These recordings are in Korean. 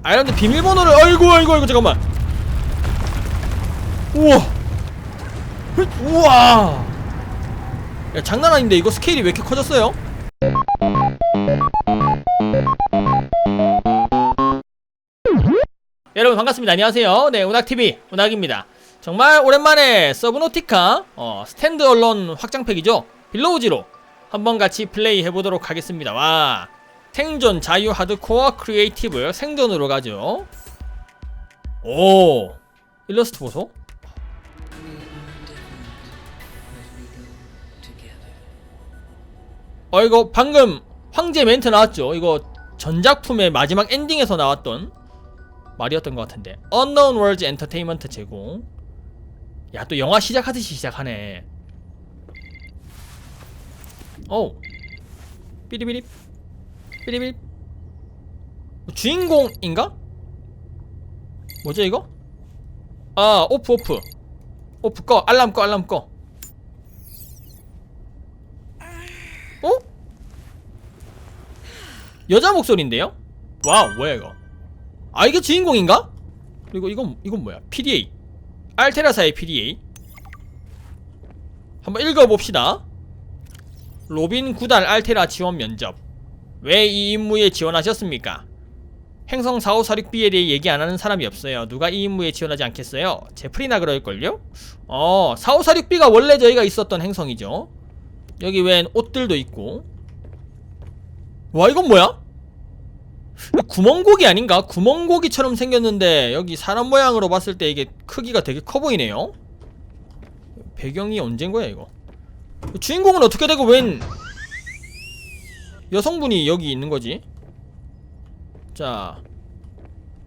아일랜드 비밀번호를 아이고 아이고 아이고 잠깐만. 우와. 헐, 우와. 야 장난 아닌데 이거 스케일이 왜 이렇게 커졌어요? 여러분 반갑습니다. 안녕하세요. 네 운학TV 운학입니다. 정말 오랜만에 서브노티카 어, 스탠드얼론 확장팩이죠? 빌로우지로 한번 같이 플레이 해보도록 하겠습니다. 와 생존 자유 하드코어 크리에이티브 생존으로 가죠. 오! 일러스트 보소. 어 이거 방금 황제 멘트 나왔죠? 이거 전작품의 마지막 엔딩에서 나왔던 말이었던 것 같은데. Unknown Worlds Entertainment 제공. 야 또 영화 시작하듯이 시작하네. 오! 삐리비립 삐리비립 주인공인가? 뭐죠 이거? 아 오프 오프 오프 꺼 알람 꺼 알람 꺼 어? 여자 목소리인데요? 와우 뭐야 이거 아 이게 주인공인가? 그리고 이건 이건 뭐야? PDA 알테라사의 PDA 한번 읽어봅시다 로빈 구달 알테라 지원 면접 왜 이 임무에 지원하셨습니까? 행성 4546B에 대해 얘기 안 하는 사람이 없어요 누가 이 임무에 지원하지 않겠어요? 제프리나 그럴걸요? 어 4546B가 원래 저희가 있었던 행성이죠 여기 웬 옷들도 있고 와 이건 뭐야? 구멍고기 아닌가? 구멍고기처럼 생겼는데 여기 사람 모양으로 봤을 때 이게 크기가 되게 커 보이네요 배경이 언젠 거야 이거 주인공은 어떻게 되고 웬 여성분이 여기 있는 거지? 자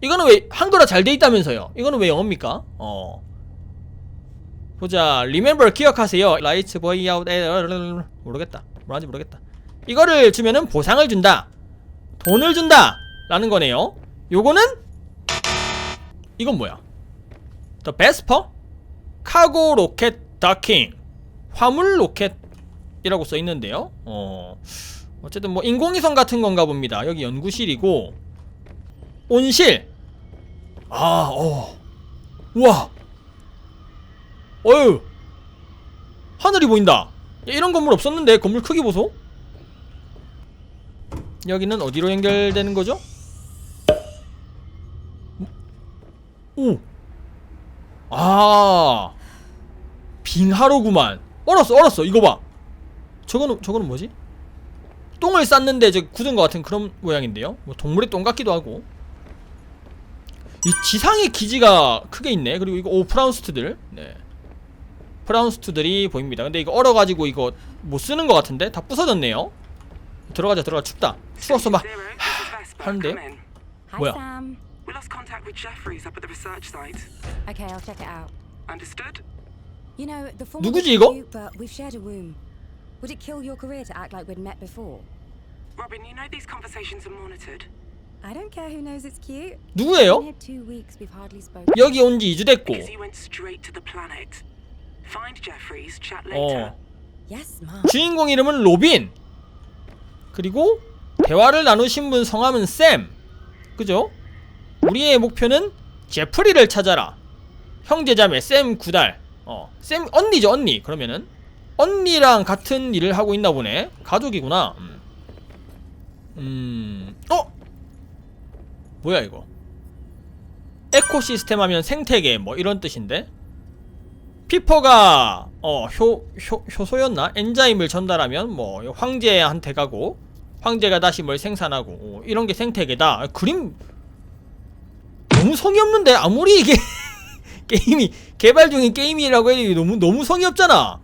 이거는 왜 한글화 잘 돼 있다면서요? 이거는 왜 영어입니까? 어. 보자 remember 기억하세요. 라이츠 보이 아웃 모르겠다. 뭐라는지 모르겠다. 이거를 주면은 보상을 준다. 돈을 준다. 라는 거네요. 요거는 이건 뭐야? The Vesper 카고 로켓 다킹 화물 로켓이라고 써 있는데요. 어 어쨌든 뭐 인공위성 같은 건가 봅니다. 여기 연구실이고. 온실. 아 어. 우와. 어휴. 하늘이 보인다. 야, 이런 건물 없었는데 건물 크기 보소. 여기는 어디로 연결되는 거죠? 오! 아. 빙하로구만. 얼었어 얼었어. 이거 봐. 저거는 저거는 뭐지? 똥을 쌌는데 저 굳은 것 같은 그런 모양인데요 뭐 동물의 똥 같기도 하고 이 지상의 기지가 크게 있네 그리고 이거 오 프라운스트들 네 프라운스트들이 보입니다 근데 이거 얼어가지고 이거 못 쓰는 것 같은데 다 부서졌네요 들어가자 들어가 춥다 추웠어 막 하는데 Hi, 뭐야? Sam. We lost contact with Jeffries up at the research site. Okay, I'll check it out. Understood? You know, the form 누구지, 이거? cute, but we've shared a room. Would it kill your career to act like we'd met before? Robin, you know these conversations are monitored. I don't care who knows it's cute. 누구예요? here two weeks, we've hardly spoken. 여기 온 지 2주 됐고 Because you went straight to the planet. Find Jeffries, chat later. 어 Yes, Mom. 주인공 이름은 로빈 그리고 대화를 나누신 분 성함은 샘 그죠? 우리의 목표는 제프리를 찾아라 형제자매 샘 구달 어 샘 언니죠 언니 그러면은 언니랑 같은 일을 하고 있나 보네. 가족이구나. 음, 음... 어? 뭐야 이거? 에코시스템 하면 생태계 뭐 이런 뜻인데? 피퍼가 어 효, 효, 효소였나? 엔자임을 전달하면 뭐 황제한테 가고 황제가 다시 뭘 생산하고 어, 이런 게 생태계다. 아, 그림? 너무 성의 없는데? 아무리 이게 게임이 개발 중인 게임이라고 해도 너무 너무 성의 없잖아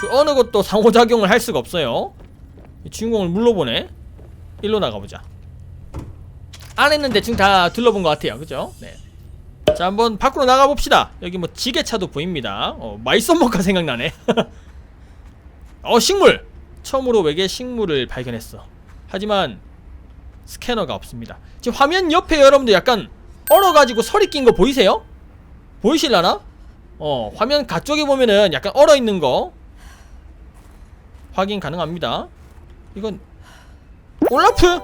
그 어느 것도 상호작용을 할 수가 없어요. 이 주인공을 물러보네. 일로 나가보자. 안에는 대충 다 둘러본 것 같아요. 그죠? 네. 자 한번 밖으로 나가봅시다. 여기 뭐 지게차도 보입니다. 어 마이썸머가 생각나네. 어 식물! 처음으로 외계 식물을 발견했어. 하지만 스캐너가 없습니다. 지금 화면 옆에 여러분들 약간 얼어가지고 설이 낀 거 보이세요? 보이실라나? 어 화면 가쪽에 보면은 약간 얼어있는 거 확인 가능합니다. 이건 올라프?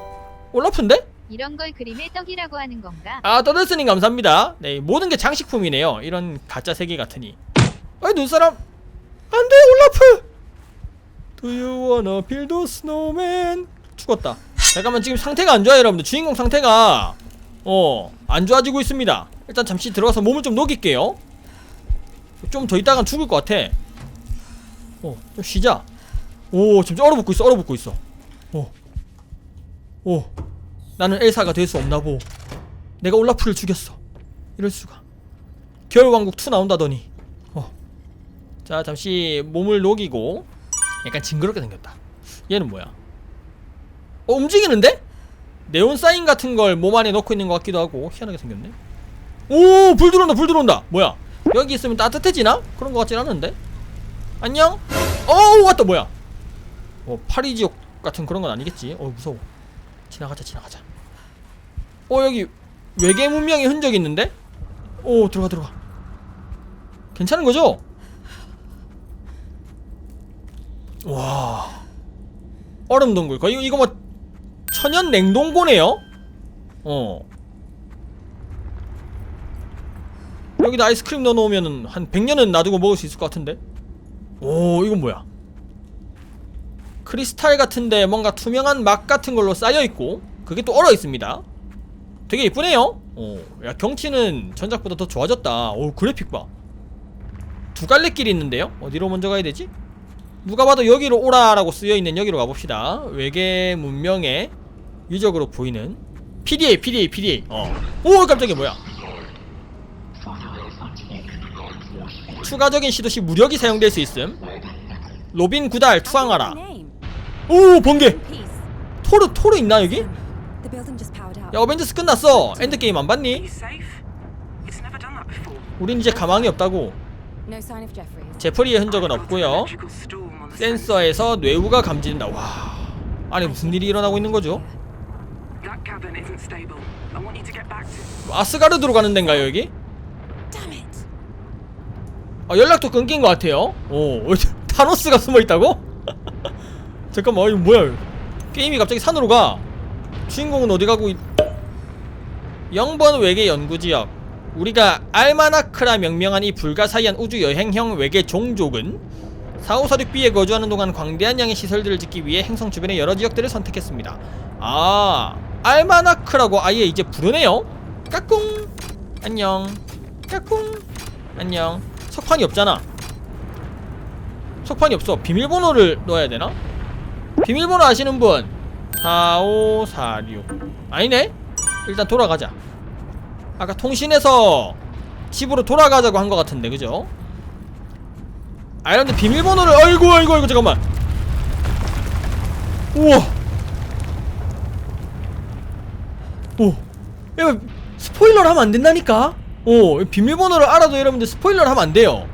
올라프인데? 이런 걸 그림의 떡이라고 하는 건가? 아 떠들스님 감사합니다. 네 모든 게 장식품이네요. 이런 가짜 세계 같으니. 아이 눈사람! 안돼 올라프! Do you wanna build a snowman? 죽었다. 잠깐만 지금 상태가 안 좋아요 여러분들. 주인공 상태가 어 안 좋아지고 있습니다. 일단 잠시 들어가서 몸을 좀 녹일게요. 좀 더 있다간 죽을 것 같아. 어좀 쉬자 오 지금 얼어붙고 있어 얼어붙고 있어. 오 오. 나는 엘사가 될 수 없나 보 내가 올라프를 죽였어. 이럴 수가. 겨울왕국 2 나온다더니. 어. 자 잠시 몸을 녹이고 약간 징그럽게 생겼다. 얘는 뭐야? 어 움직이는데? 네온 사인 같은 걸 몸 안에 넣고 있는 것 같기도 하고 희한하게 생겼네. 오 불 들어온다 불 들어온다. 뭐야? 여기 있으면 따뜻해지나? 그런 것 같진 않은데? 안녕? 어우 왔다 뭐야 어 파리 지옥 같은 그런 건 아니겠지. 어 무서워. 지나가자 지나가자. 어 여기 외계 문명의 흔적이 있는데? 오 들어가 들어가. 괜찮은 거죠? 와. 얼음 동굴. 거의 이거 뭐 천연 냉동고네요? 어. 여기다 아이스크림 넣어놓으면 한 100년은 놔두고 먹을 수 있을 것 같은데? 오 이건 뭐야 크리스탈 같은데 뭔가 투명한 막 같은 걸로 쌓여있고 그게 또 얼어 있습니다. 되게 이쁘네요. 어, 야 경치는 전작보다 더 좋아졌다. 오 그래픽 봐두 갈래 길이 있는데요? 어디로 먼저 가야 되지? 누가 봐도 여기로 오라라고 쓰여있는 여기로 가봅시다. 외계 문명의 유적으로 보이는 PDA PDA PDA 어오 깜짝이야 뭐야? 추가적인 시도 시 무력이 사용될 수 있음. 로빈 구달 투항하라. 오 번개. 토르 토르 있나 여기? 야 어벤져스 끝났어 엔드게임 안 봤니? 우린 이제 가망이 없다고. 제프리의 흔적은 없고요. 센서에서 뇌우가 감지된다 와 아니 무슨 일이 일어나고 있는 거죠? 아스가르드로 가는 데인가요 여기? 아 연락도 끊긴 것 같아요 오 타노스가 숨어있다고? 잠깐만 이거 뭐야 게임이 갑자기 산으로 가. 주인공은 어디 가고 있... 0번 외계 연구지역. 우리가 알마나크라 명명한 이 불가사의한 우주 여행형 외계 종족은 4546B에 거주하는 동안 광대한 양의 시설들을 짓기 위해 행성 주변의 여러 지역들을 선택했습니다. 아 알마나크라고 아예 이제 부르네요? 까꿍! 안녕. 까꿍! 안녕. 석판이 없잖아. 석판이 없어. 비밀번호를 넣어야 되나? 비밀번호 아시는 분? 4546 아니네? 일단 돌아가자. 아까 통신에서 집으로 돌아가자고 한 것 같은데 그죠? 아이런드 비밀번호를 아이고 아이고 아이고 잠깐만. 우와. 오. 야, 스포일러를 하면 안 된다니까? 오 비밀번호를 알아도 여러분들 스포일러를 하면 안 돼요.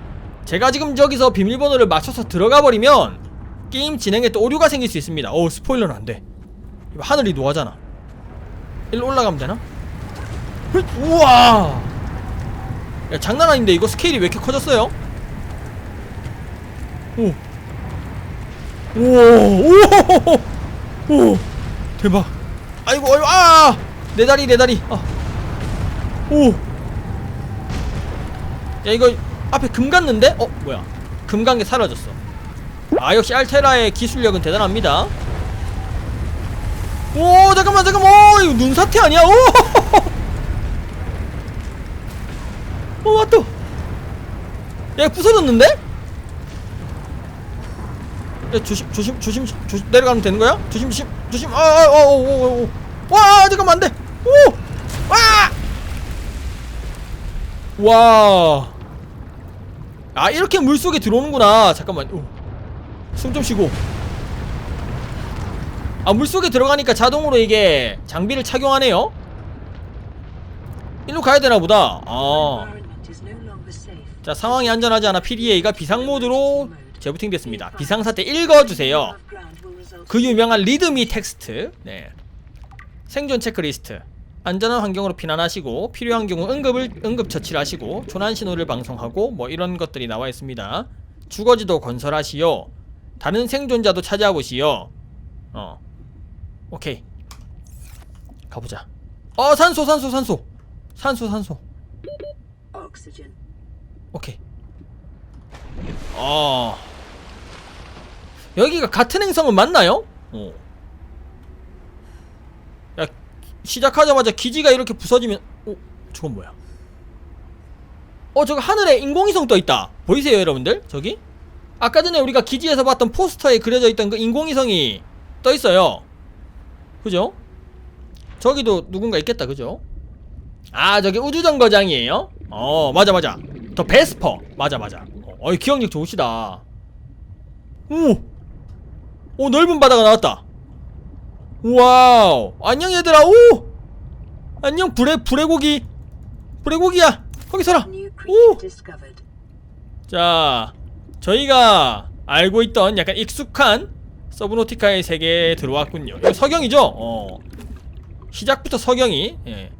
제가 지금 저기서 비밀번호를 맞춰서 들어가 버리면 게임 진행에 또 오류가 생길 수 있습니다. 오 스포일러는 안돼. 하늘이 노하잖아. 일로 올라가면 되나? 헐, 우와! 야 장난 아닌데 이거 스케일이 왜 이렇게 커졌어요? 오. 우와 오, 오 대박. 아이고 아이고 아내 다리 내 다리. 아. 오. 야 이거 앞에 금 갔는데? 어 뭐야? 금 간 게 사라졌어 아 역시 알테라의 기술력은 대단합니다. 오 잠깐만 잠깐만. 오 이거 눈사태 아니야? 오! 오 왔다. 야 부서졌는데? 야 조심 조심 조심 조심 내려가면 되는 거야? 조심 조심 조심. 아아아오오오와 잠깐만 안돼. 오와 와. 아, 이렇게 물속에 들어오는구나. 잠깐만. 숨 좀 쉬고. 아, 물속에 들어가니까 자동으로 이게 장비를 착용하네요. 일로 가야 되나 보다. 아. 자, 상황이 안전하지 않아 PDA가 비상 모드로 재부팅 됐습니다. 비상사태 읽어주세요. 그 유명한 리드미 텍스트. 네. 생존 체크리스트. 안전한 환경으로 피난하시고 필요한 경우 응급을 응급 처치를 하시고 조난 신호를 방송하고 뭐 이런 것들이 나와 있습니다. 주거지도 건설하시오. 다른 생존자도 찾아보시오. 어. 오케이. 가보자 어 산소 산소 산소 산소 산소. 오케이 어 여기가 같은 행성은 맞나요? 어. 야 시작하자마자 기지가 이렇게 부서지면 어 저건 뭐야 어 저거 하늘에 인공위성 떠있다 보이세요 여러분들 저기 아까 전에 우리가 기지에서 봤던 포스터에 그려져 있던 그 인공위성이 떠 있어요 그죠? 저기도 누군가 있겠다 그죠? 아 저기 우주정거장이에요? 어 맞아 맞아 더 베스퍼 맞아 맞아 어, 어이 기억력 좋으시다 오! 오 넓은 바다가 나왔다 와우 안녕 얘들아 오! 안녕 불의 불의 고기 불의 고기야 거기 서라 오! 자 저희가 알고 있던 약간 익숙한 서브노티카의 세계에 들어왔군요 이거 석영이죠? 어 시작부터 석영이 예.